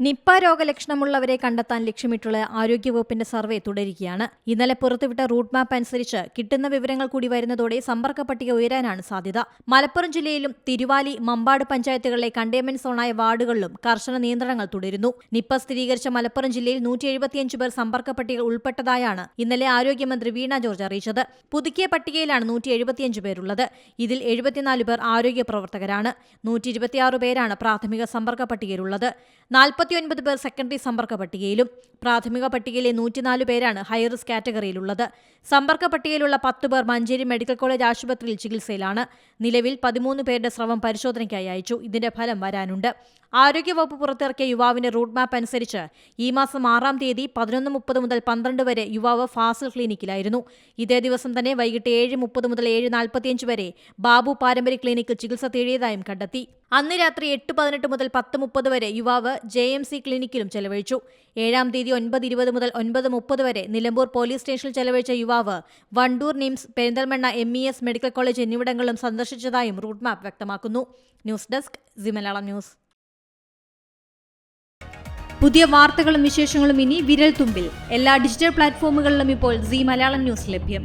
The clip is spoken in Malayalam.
നിപ്പ രോഗലക്ഷണമുള്ളവരെ കണ്ടെത്താൻ ലക്ഷ്യമിട്ടുള്ള ആരോഗ്യവകുപ്പിന്റെ സർവേ തുടരുകയാണ്. ഇന്നലെ പുറത്തുവിട്ട റൂട്ട് മാപ്പ് അനുസരിച്ച് കിട്ടുന്ന വിവരങ്ങൾ കൂടി വരുന്നതോടെ സമ്പർക്ക പട്ടിക ഉയരാനാണ് സാധ്യത. മലപ്പുറം ജില്ലയിലും തിരുവാലി മമ്പാട് പഞ്ചായത്തുകളിലെ കണ്ടെയ്ൻമെന്റ് സോണായ വാർഡുകളിലും കർശന നിയന്ത്രണങ്ങൾ തുടരുന്നു. നിപ്പ സ്ഥിരീകരിച്ച മലപ്പുറം ജില്ലയിൽ നൂറ്റി എഴുപത്തിയഞ്ച് പേർ സമ്പർക്ക പട്ടിക ഉൾപ്പെട്ടതായാണ് ഇന്നലെ ആരോഗ്യമന്ത്രി വീണ ജോർജ് അറിയിച്ചത്. പുതുക്കിയ പട്ടികയിലാണ് നൂറ്റി എഴുപത്തിയഞ്ച് പേരുള്ളത്. ഇതിൽ എഴുപത്തിനാല് പേർ ആരോഗ്യ പ്രവർത്തകരാണ്. നൂറ്റി ഇരുപത്തിയാറ് പേരാണ് പ്രാഥമിക സമ്പർക്ക പട്ടികയിലുള്ളത്. നാൽപ്പത്തിയൊൻപത് പേർ സെക്കൻഡറി സമ്പർക്ക പട്ടികയിലും പ്രാഥമിക പട്ടികയിലെ നൂറ്റിനാല് പേരാണ് ഹൈറിസ്ക് കാറ്റഗറിയിലുള്ളത്. സമ്പർക്ക പട്ടികയിലുള്ള പത്ത് പേർ മഞ്ചേരി മെഡിക്കൽ കോളേജ് ആശുപത്രിയിൽ ചികിത്സയിലാണ്. നിലവിൽ പതിമൂന്ന് പേരുടെ സ്രവം പരിശോധനയ്ക്കായി അയച്ചു. ഇതിന്റെ ഫലം വരാനുണ്ട്. ആരോഗ്യവകുപ്പ് പുറത്തിറക്കിയ യുവാവിന്റെ റൂട്ട് മാപ്പ് അനുസരിച്ച് ഈ മാസം ആറാം തീയതി പതിനൊന്ന് മുപ്പത് മുതൽ പന്ത്രണ്ട് വരെ യുവാവ് ഫാസിൽ ക്ലിനിക്കിലായിരുന്നു. ഇതേ ദിവസം തന്നെ വൈകിട്ട് ഏഴ് മുപ്പത് മുതൽ ഏഴ് നാൽപ്പത്തിയഞ്ച് വരെ ബാബു പാരമ്പര്യ ക്ലിനിക്കിൽ ചികിത്സ തേടിയതായും കണ്ടെത്തി. അന്ന് രാത്രി എട്ട് പതിനെട്ട് മുതൽ പത്ത് മുപ്പത് വരെ യുവാവ് ജെ എം സി ക്ലിനിക്കിലും ചെലവഴിച്ചു. ഏഴാം തീയതി ഒൻപത് ഇരുപത് മുതൽ ഒൻപത് മുപ്പത് വരെ നിലമ്പൂർ പോലീസ് സ്റ്റേഷനിൽ ചെലവഴിച്ച യുവാവ് Wandoor NIMS Perinthalmanna M E S medical college എന്നിവിടങ്ങളിലും സന്ദർശിച്ചതായും റൂട്ട് മാപ്പ് വ്യക്തമാക്കുന്നു. News desk Zee Malayalam news. പുതിയ വാർത്തകളും വിശേഷങ്ങളും ഇനി വിരൽ തുമ്പിൽ എല്ലാ ഡിജിറ്റൽ പ്ലാറ്റ്ഫോമുകളിലും ഇപ്പോൾ സി മലയാളം ന്യൂസ് ലഭ്യം.